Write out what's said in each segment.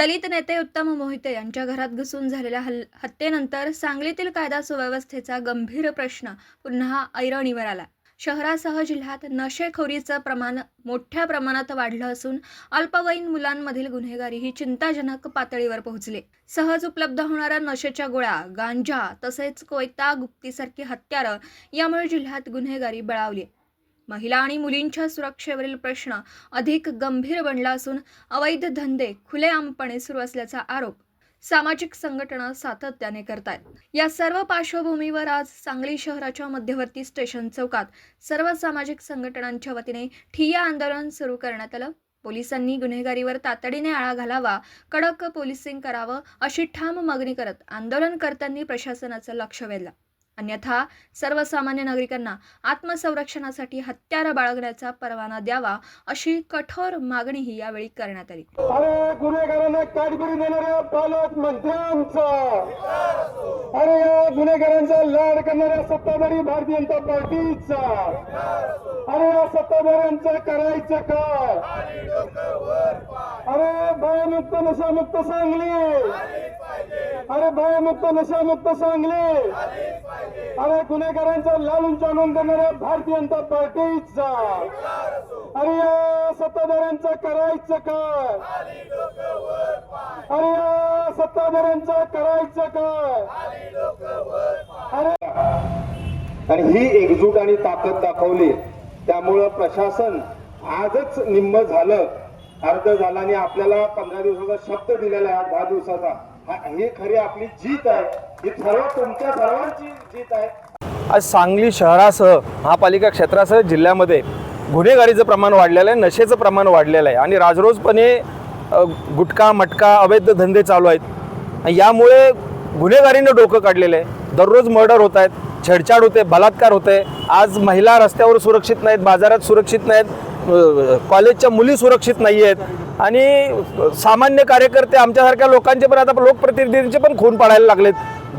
दलित नेते उत्तम मोहिते यांच्या घरात घुसून झालेल्या हल हत्येनंतर सांगलीतील कायदा सुव्यवस्थेचा गंभीर प्रश्न पुन्हा ऐरणीवर आला. शहरासह जिल्ह्यात नशेखोरीचं प्रमाण मोठ्या प्रमाणात वाढलं असून अल्पवयीन मुलांमधील गुन्हेगारी ही चिंताजनक पातळीवर पोहोचली. सहज उपलब्ध होणाऱ्या नशेच्या गोळ्या गांजा तसेच कोयता गुप्तीसारखी हत्यारं यामुळे जिल्ह्यात गुन्हेगारी बळावली. महिला आणि मुलींच्या सुरक्षेवरील प्रश्न अधिक गंभीर बनला असून अवैध धंदे खुलेआमपणे सुरू असल्याचा आरोप सामाजिक संघटना सातत्याने करतायत. या सर्व पार्श्वभूमीवर आज सांगली शहराच्या मध्यवर्ती स्टेशन चौकात सर्व सामाजिक संघटनांच्या वतीने ठिय्या आंदोलन सुरू करण्यात आलं. पोलिसांनी गुन्हेगारीवर तातडीने आळा घालावा कडक पोलिसिंग करावं अशी ठाम मागणी करत आंदोलनकर्त्यांनी प्रशासनाचं लक्ष वेधलं. अन्यथा सर्वसामान्य नागरिकांना आत्मसंरक्षणासाठी हत्यारं बाळगण्याचा परवाना द्यावा अशी कठोर मागणीही यावेळी करण्यात आली. अरे गुन्हेगारांना काटबिरी देणाऱ्या पालक मंत्र्यांचा. अरे या गुन्हेगारांचा लाड करणाऱ्या सत्ताधारी भारतीय जनता पार्टीचा. अरे या सत्ताधाऱ्यांचा करायचं काय अरे भयमुक्त नशामुक्त सांगली. अरे भयमुक्त नशामुक्त सांगली. अरे गुन्हेगारांचा लालून चालून देणाऱ्या भारतीय जनता पार्टीचा अरे या सत्ताधाऱ्यांचं करायचं काय? अरे या सत्ताधाऱ्यांचं करायचं काय? अरे आणि ही एकजूट आणि ताकद दाखवली. त्यामुळं प्रशासन आजच निम्म झालं. अर्ध झालं आणि आपल्याला पंधरा दिवसाचा शब्द दिलेला आहे दहा दिवसाचा. ही खरी आपली जीत आहे. ही सर्व तुमच्या सर्वांची जीत आहे. आज सांगली शहरासह महापालिका क्षेत्रासह जिल्ह्यामध्ये गुन्हेगारीचं प्रमाण वाढलेलं आहे नशेचं प्रमाण वाढलेलं आहे. आणि राजरोजपणे गुटखा मटका अवैध धंदे चालू आहेत. यामुळे गुन्हेगारीनं डोकं काढलेलं आहे. दररोज मर्डर होत आहेत छेडछाड होते बलात्कार होते. आज महिला रस्त्यावर सुरक्षित नाहीत बाजारात सुरक्षित नाहीत कॉलेजच्या मुली सुरक्षित नाही आहेत आणि सामान्य कार्यकर्ते आमच्यासारख्या लोकांचे पण आता लोकप्रतिनिधींचे पण खून पाडायला लागलेत.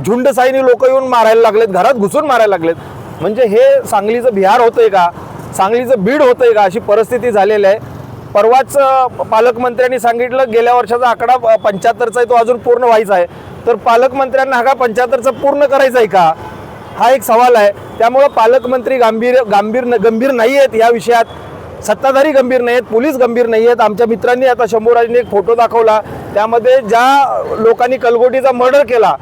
झुंडसाईनी लोक येऊन मारायला लागलेत घरात घुसून मारायला लागलेत. म्हणजे हे सांगलीचं बिहार होतंय का? सांगलीचं बीड होतंय का? अशी परिस्थिती झालेली आहे. परवाच पालकमंत्र्यांनी सांगितलं गेल्या वर्षाचा आकडा पंच्याहत्तरचा आहे तो अजून पूर्ण व्हायचा आहे. तर पालकमंत्र्यांना हा का पंच्याहत्तरचा पूर्ण करायचा आहे का? हा एक सवाल आहे. त्यामुळं पालकमंत्री गांभीर गांभीर गंभीर नाही आहेत या विषयात. सत्ताधारी गंभीर नाही आहेत पोलीस गंभीर नाही आहेत आमच्या मित्रांनी आता शंभूराजने एक फोटो दाखवला. त्यामध्ये ज्या लोकांनी कलगोटीचा मर्डर केला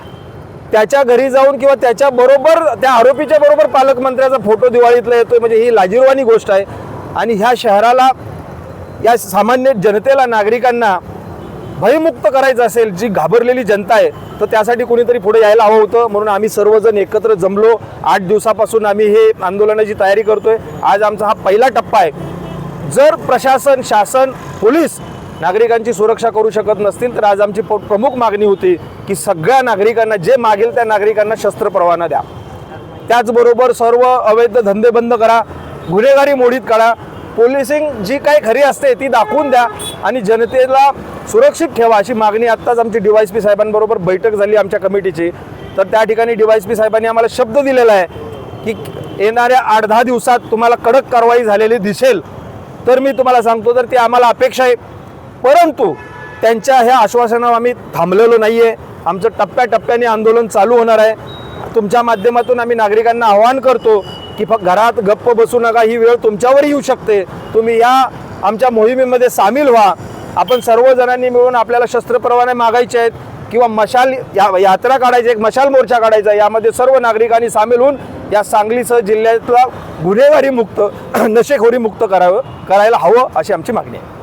त्याच्या घरी जाऊन किंवा त्याच्या बरोबर त्या आरोपीच्या बरोबर पालकमंत्र्याचा फोटो दिवाळीतला येतोय. म्हणजे ही लाजीरवाणी गोष्ट आहे. आणि ह्या शहराला या सामान्य जनतेला नागरिकांना भयमुक्त करायचं असेल जी घाबरलेली जनता आहे तर त्यासाठी कुणीतरी पुढे यायला हवं होतं. म्हणून आम्ही सर्वजण एकत्र जमलो. आठ दिवसापासून आम्ही हे आंदोलनाची तयारी करतोय. आज आमचा हा पहिला टप्पा आहे. जर प्रशासन शासन पोलीस नागरिकांची सुरक्षा करू शकत नसतील तर आज आमची प्रमुख मागणी होती की सगळ्या नागरिकांना जे मागेल त्या नागरिकांना शस्त्र परवाना द्या. त्याचबरोबर सर्व अवैध धंदे बंद करा गुन्हेगारी मोडीत काढा. पोलिसिंग जी काही खरी असते ती दाखवून द्या आणि जनतेला सुरक्षित ठेवा अशी मागणी आत्ताच आमची डी डीवायस पी साहेबांबरोबर बैठक झाली आमच्या कमिटीची. तर त्या ठिकाणी डी डीवायस पी साहेबांनी आम्हाला शब्द दिलेला आहे की येणाऱ्या आठ दहा दिवसात तुम्हाला कडक कारवाई झालेली दिसेल. तर मी तुम्हाला सांगतो तर ती आम्हाला अपेक्षा आहे. परंतु त्यांच्या ह्या आश्वासनावर आम्ही थांबलेलो नाही आहे आमचं टप्प्याटप्प्याने आंदोलन चालू होणार आहे. तुमच्या माध्यमातून आम्ही नागरिकांना आवाहन करतो की फक्त घरात गप्प बसू नका ही वेळ तुमच्यावर येऊ शकते. तुम्ही या आमच्या मोहिमेमध्ये सामील व्हा. आपण सर्वजणांनी मिळून आपल्याला शस्त्रप्रवाने मागायचे आहेत. किंवा मशाल या यात्रा काढायची एक मशाल मोर्चा काढायचा यामध्ये सर्व नागरिकांनी सामील होऊन या सांगलीसह जिल्ह्यातला गुन्हेगारी मुक्त नशेखोरी मुक्त करावं करायला हवं अशी आमची मागणी आहे.